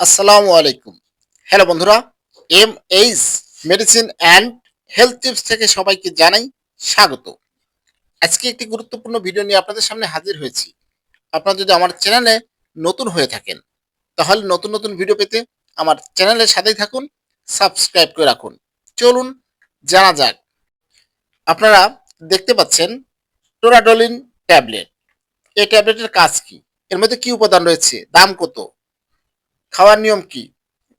আসসালামু আলাইকুম। হ্যালো বন্ধুরা M H medicine and health tips থেকে সবাইকে জানাই স্বাগত। আজকে একটি গুরুত্বপূর্ণ ভিডিও নিয়ে আপনাদের সামনে হাজির হয়েছি। আপনারা যদি আমার চ্যানেলে নতুন হয়ে থাকেন, তাহলে নতুন নতুন ভিডিও পেতে আমার চ্যানেলের সাথেই থাকুন, সাবস্ক্রাইব করে রাখুন। চলুন, জানা যাক। আপনারা দেখতে পাচ্ছেন টোরাডোলিন ট্যাবলেট। এই ট্যাবলেটের কাজ কি? এর মধ্যে কি উপাদান রয়েছে? দাম কত? খাওয়ার নিয়ম কি?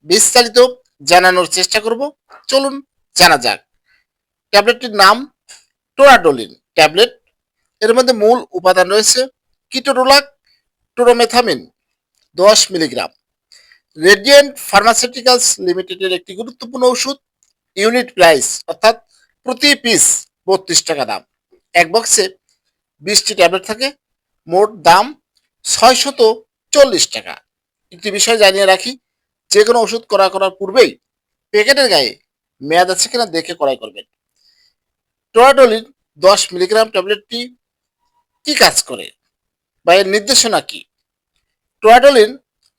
বিস্তারিত জানানোর চেষ্টা করব। চলুন জানা যাক। ট্যাবলেটটির নাম টোরাডোলিন ট্যাবলেট। এর মধ্যে মূল উপাদান রয়েছে কিটোরোলাক টোরোমেথামিন, দশ মিলিগ্রাম। রেডিয়েন্ট ফার্মাসিউটিক্যালস লিমিটেডের একটি গুরুত্বপূর্ণ ওষুধ, ইউনিট প্রাইস, অর্থাৎ প্রতি পিস বত্রিশ টাকা দাম। এক বক্সে বিশটি ট্যাবলেট থাকে, মোট দাম ছয়শত চল্লিশ টাকা। একটি বিষয় জানিয়ে রাখি যে কোনো ওষুধ ক্রয় করার পূর্বেই প্যাকেটের গায়ে মেয়াদ আছে কিনা দেখে ক্রয় করবেন। টোরাডোলিন দশ মিলিগ্রাম ট্যাবলেটটি কি কাজ করে বা এর নির্দেশনা কি? টোরাডোলিন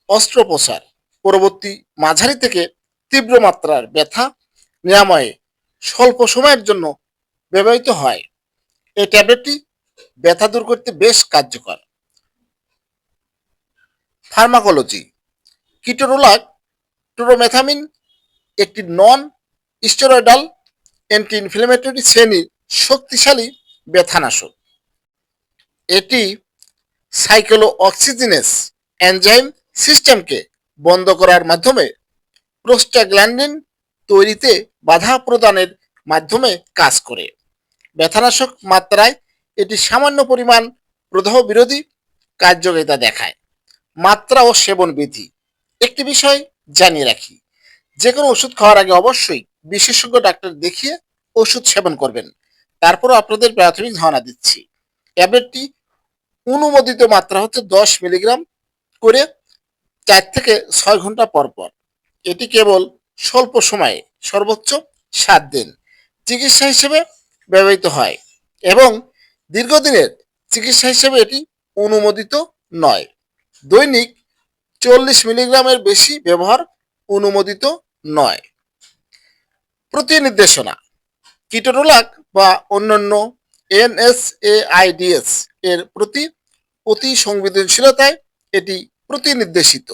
অস্ত্রোপচার, পরবর্তী মাঝারি থেকে তীব্র মাত্রার ব্যথা নিরাময়ে স্বল্প সময়ের জন্য ব্যবহৃত হয়। এই ট্যাবলেটটি ব্যথা দূর করতে বেশ কার্যকর। ফার্মাকোলজি কিটোরোলাক টোরোমেথামিন একটি নন স্টেরয়েডাল অ্যান্টি ইনফ্লেমেটরি শ্রেণির শক্তিশালী ব্যথানাশক। এটি সাইকেলো অক্সিজেনেস এনজাইম সিস্টেমকে বন্ধ করার মাধ্যমে প্রোস্টাগ্ল্যান্ডিন তৈরিতে বাধা প্রদানের মাধ্যমে কাজ করে। ব্যথানাশক মাত্রায় এটি সামান্য পরিমাণ প্রদাহ বিরোধী কার্যকারিতা দেখায়। মাত্রা ও সেবন বিধি। একটি বিষয় জানিয়ে রাখি, যে কোনো ওষুধ খাওয়ার আগে অবশ্যই বিশেষজ্ঞ ডাক্তার দেখিয়ে ওষুধ সেবন করবেন। তারপরও আপনাদের প্রাথমিক ধারণা দিচ্ছি। ট্যাবলেটটি অনুমোদিত মাত্রা হচ্ছে দশ মিলিগ্রাম করে চার থেকে ছয় ঘণ্টা পর পর। এটি কেবল স্বল্প সময়ে সর্বোচ্চ সাত দিন চিকিৎসা হিসেবে ব্যবহৃত হয় এবং দীর্ঘদিনের চিকিৎসা হিসেবে এটি অনুমোদিত নয়। দৈনিক চল্লিশ মিলিগ্রামের বেশি ব্যবহার অনুমোদিত নয়। প্রতি নির্দেশনা কিটোরোলাক বা অন্যান্য এনএসএআইডিএস এর প্রতি অতি সংবেদনশীলতায় এটি প্রতিনির্দেশিত।